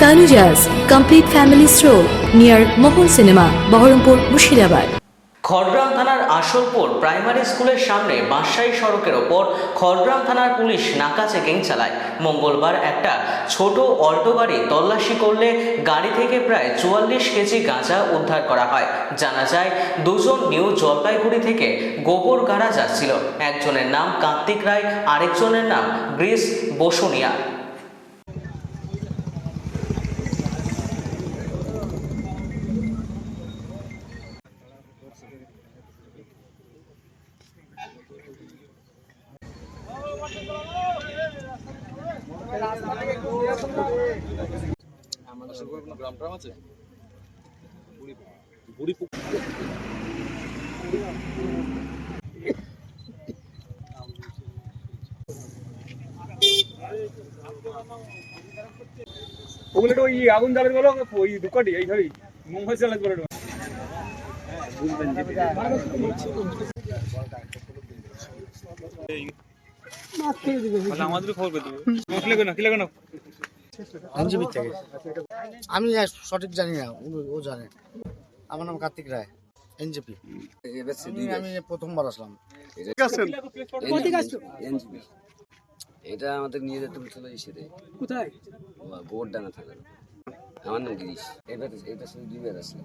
Tanujas Complete Family Stroll near Mohol Cinema, Baharampur, Mushirabad. Khargram থানার Aslapur primary স্কুলের সামনে বাঁশাই সড়কের ওপর খড়গ্রাম থানার পুলিশ নাকা চেকিং চালায়। মঙ্গলবার একটা ছোট অল্টো গাড়ি তল্লাশি করলে গাড়ি থেকে প্রায় চুয়াল্লিশ কেজি গাঁজা উদ্ধার করা হয়। জানা যায় দুজন নিউ জলপাইগুড়ি থেকে গোবর গাড়া যাচ্ছিল। একজনের নাম কার্তিক রায় আরেকজনের নাম গ্রিস বসুনিয়া। ওগুলো তো ওই আগুন জ্বালাতে বলো ওই দুকাটি এই ধরি মোমবাতি জ্বালাতে বলো আমাদের আমি সঠিক জানি না ও- জানে। আমার নাম কার্তিক রায় এনজিপি। আমি আমি প্রথমবার আসলাম। এটা আমাদের নিয়ে যেতে বলছিল ইসেতে। কোথায়? গোবরডাঙ্গা থাকা আমার নাম গিরিশ। এবার এটা শুধু দুইবার আসলে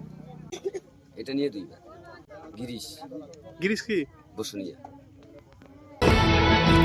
এটা নিয়ে দুইবার। গিরিশ। গিরিশ কি? বসুনিয়া।